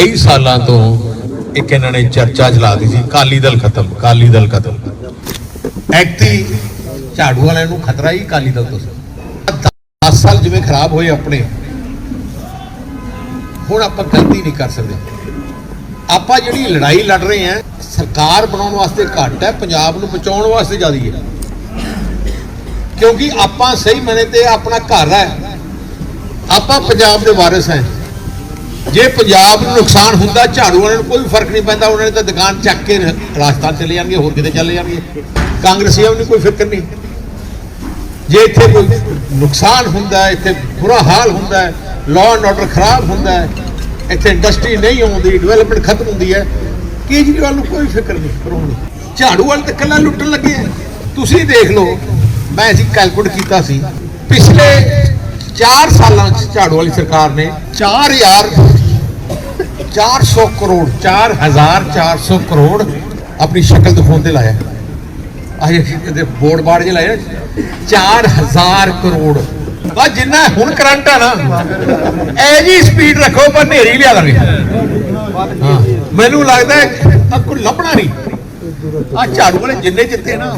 ਕਈ ਸਾਲਾਂ ਤੋਂ ਇੱਕ ਇਹਨਾਂ ਨੇ ਚਰਚਾ ਚਲਾ ਚਲਾਦੀ ਸੀ ਕਾਲੀ ਦਲ ਖਤਮ ਕਾਲੀ ਦਲ ਖਤਮ। ਐਕਤੀ ਝਾੜੂ ਵਾਲਿਆਂ ਨੂੰ ਖਤਰਾ ਹੀ ਕਾਲੀ ਦਲ ਤੋਂ ਸੀ। 10 ਸਾਲ ਜਿਵੇਂ ਖਰਾਬ ਹੋਏ ਆਪਣੇ, ਹੁਣ ਆਪਾਂ ਗਲਤੀ ਨਹੀਂ ਕਰ ਸਕਦੇ। ਆਪਾਂ ਜਿਹੜੀ ਲੜਾਈ ਲੜ ਰਹੇ ਹਾਂ, ਸਰਕਾਰ ਬਣਾਉਣ ਵਾਸਤੇ ਘੱਟ ਹੈ, ਪੰਜਾਬ ਨੂੰ ਬਚਾਉਣ ਵਾਸਤੇ ਜ਼ਿਆਦੀ ਹੈ। ਕਿਉਂਕਿ ਆਪਾਂ ਸਹੀ ਮਨੇ ਤੇ ਆਪਣਾ ਘਰ ਹੈ। ਆਪਾਂ ਪੰਜਾਬ ਦੇ ਵਾਰਿਸ ਹਾਂ। ਜੇ ਪੰਜਾਬ ਨੂੰ ਨੁਕਸਾਨ ਹੁੰਦਾ, ਝਾੜੂ ਵਾਲਿਆਂ ਨੂੰ ਕੋਈ ਫ਼ਰਕ ਨਹੀਂ ਪੈਂਦਾ, ਉਹਨਾਂ ਨੇ ਤਾਂ ਦੁਕਾਨ ਚੱਕ ਕੇ ਰਾਜਸਥਾਨ ਚਲੇ ਜਾਣਗੇ, ਹੋਰ ਕਿਤੇ ਚਲੇ ਜਾਣਗੇ। ਕਾਂਗਰਸੀਆਂ ਨੂੰ ਕੋਈ ਫਿਕਰ ਨਹੀਂ। ਜੇ ਇੱਥੇ ਕੋਈ ਨੁਕਸਾਨ ਹੁੰਦਾ, ਇੱਥੇ ਬੁਰਾ ਹਾਲ ਹੁੰਦਾ ਹੈ ਲਾਅ ਐਂਡ ਆਰਡਰ ਖਰਾਬ ਹੁੰਦਾ, ਇੱਥੇ ਇੰਡਸਟਰੀ ਨਹੀਂ ਆਉਂਦੀ ਡਿਵੈਲਪਮੈਂਟ ਖਤਮ ਹੁੰਦੀ ਹੈ, ਕੇਜਰੀਵਾਲ ਨੂੰ ਕੋਈ ਫਿਕਰ ਨਹੀਂ ਕਰੋਣੀ ਝਾੜੂ ਵਾਲ ਤਾਂ ਕੱਲਾ ਲੁੱਟਣ ਲੱਗੇ ਤੁਸੀਂ ਦੇਖ ਲਓ, ਮੈਂ ਅਸੀਂ ਕੈਲਕੂਲੇਟ ਕੀਤਾ ਸੀ, ਪਿਛਲੇ 4 ਸਾਲਾਂ ਚ ਝਾੜੂ ਵਾਲੀ ਸਰਕਾਰ ਨੇ 4000 400 ਕਰੋੜ 4400 ਕਰੋੜ ਆਪਣੀ ਸ਼ਕਲ ਦਿਖਾਉਣ ਤੇ ਲਾਇਆ। ਆਏ ਕਿਤੇ ਬੋਰਡ ਬਾੜ ਜੇ ਲਾਇਆ 4000 ਕਰੋੜ। ਆ ਜਿੰਨਾ ਹੁਣ ਕਰੰਟ ਆ ਨਾ। ਐ ਜੀ ਸਪੀਡ ਰੱਖੋ ਪਰ ਨੇਰੀ ਲਿਆ ਦਾਂਗੇ। ਹਾਂ। ਮੈਨੂੰ ਲੱਗਦਾ ਆ ਕੋਈ ਲੱਭਣਾ ਨਹੀਂ। ਆ ਝਾੜੂ ਵਾਲੇ ਜਿੰਨੇ ਜਿੱਤੇ ਨਾ